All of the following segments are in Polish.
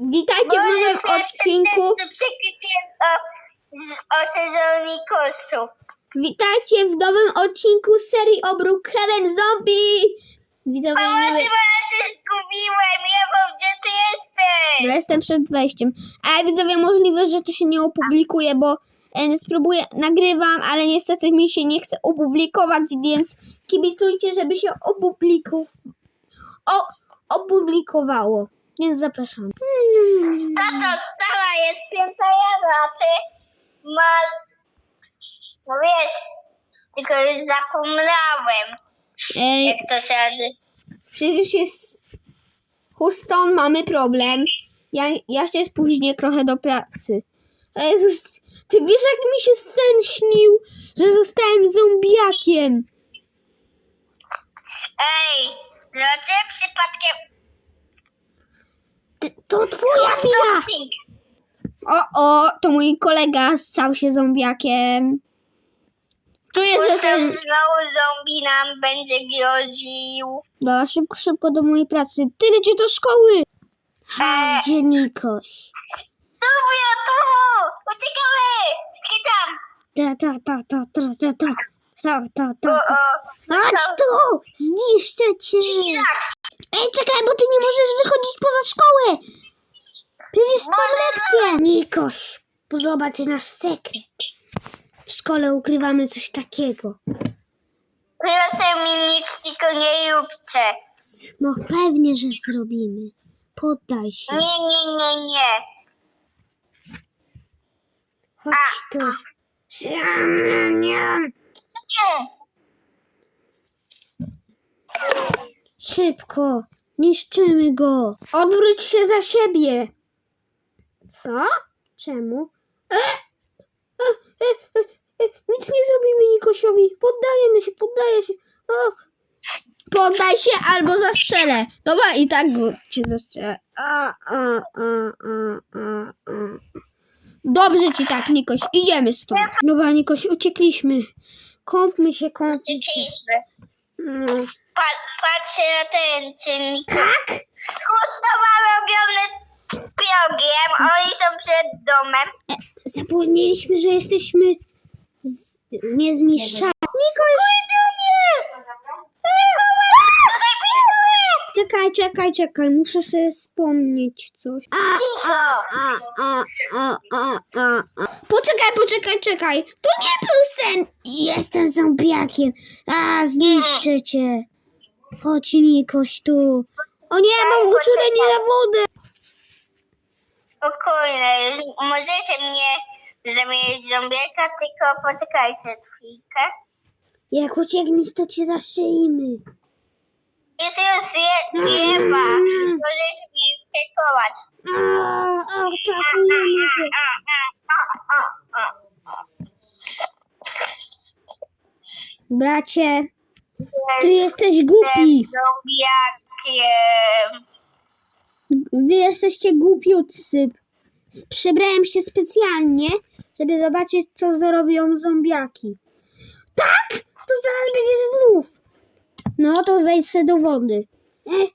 Witajcie w nowym odcinku. To o, z- o sezonie koszu. Witajcie w nowym odcinku z serii o Brookhaven Zombie. Widzowie, O, nie chyba wiem. się zgubiłem. Jawo, gdzie ty jesteś? Ja jestem przed wejściem. A widzowie, możliwe, że to się nie opublikuje, bo e, spróbuję, nagrywam, ale niestety mi się nie chce opublikować, więc kibicujcie, żeby się opubliku... o, opublikowało. Więc zapraszam. Tato, stara jest pierwsza jazda, a ty masz... No wiesz, tylko już zapomniałem, Ej, jak to się. Przecież jest Houston, mamy problem. Ja, ja się spóźnię trochę do pracy. Jezus, ty wiesz jak mi się sen śnił, że zostałem zombiakiem. Ej, dlaczego przypadkiem... To twoja wina. O, o, to mój kolega stał się zombiakiem. Czuję, że ten... znowu zombie nam będzie groził. Dobra, szybko, szybko do mojej pracy. Ty leci do szkoły. Eee. Gdzie Nikoś? Dobra, tu! Uciekamy! Skrytam! Ta, ta, ta, ta, ta, ta, ta, ta, ta, ta, O, ta. o. Chodź tu! Zniszczę cię! Ej, czekaj, bo ty nie możesz wychodzić poza szkołę! Przecież to lekcja! Nikoś, zobacz nasz sekret. W szkole ukrywamy coś takiego. Proszę mi nic tylko nie róbcie. No pewnie, że zrobimy. Poddaj się. Nie, nie, nie, nie. Chodź tu. Siam, niam. Nie. Szybko, niszczymy go. Odwróć się za siebie. Co? Czemu? E, e, e, e, nic nie zrobimy Nikosiowi. Poddajemy się, poddaję się. O. Poddaj się albo zastrzelę. Dobra, i tak go cię zastrzelę. A, a, a, a, a, a. Dobrze ci tak, Nikoś. Idziemy stąd. Dobra, Nikoś, uciekliśmy. Kąpmy się, kąpmy się. Uciekliśmy. No. Pa, patrzę na ten czynnik. Tak? Hustowamy ogromny biogiem. Oni są przed domem. Zapomnieliśmy, że jesteśmy z... niezniszczalni. Nikoś! Czekaj, czekaj, czekaj, muszę sobie wspomnieć coś. A, Cicho. a, a, a, a, a, a. Poczekaj, poczekaj, czekaj. To nie był sen. Jestem zombiakiem. A, zniszczę cię. Chodź, Nikoś, tu. O nie, mam uczulenie na wodę. Spokojnie. Możecie mnie zamienić w zombieka, tylko poczekajcie chwilkę. Jak uciekniesz, to cię zastrzelimy. Jest już je, jeba. Możecie mnie atakujemy go. Bracie, ty jesteś głupi. Zombiakiem. Wy jesteście głupiutcy. Przebrałem się specjalnie, żeby zobaczyć, co zrobią zombiaki. Tak? To zaraz będzie znów. No to wejdź se do wody. E, e,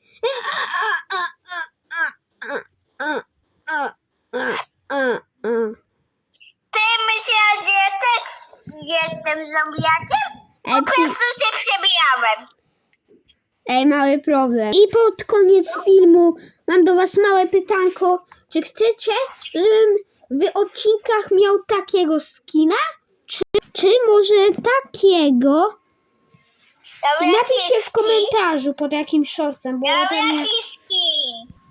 a, a, a, a, a, a, Ty myślałaś, że ja też jestem zombiakiem? Po e, prostu się przebijałem. Ej, mały problem. I pod koniec filmu mam do was małe pytanko. Czy chcecie, żebym w odcinkach miał takiego skina? Czy, czy może takiego? Napiszcie w komentarzu pod jakimś shortcem, bo ja jakiś skin.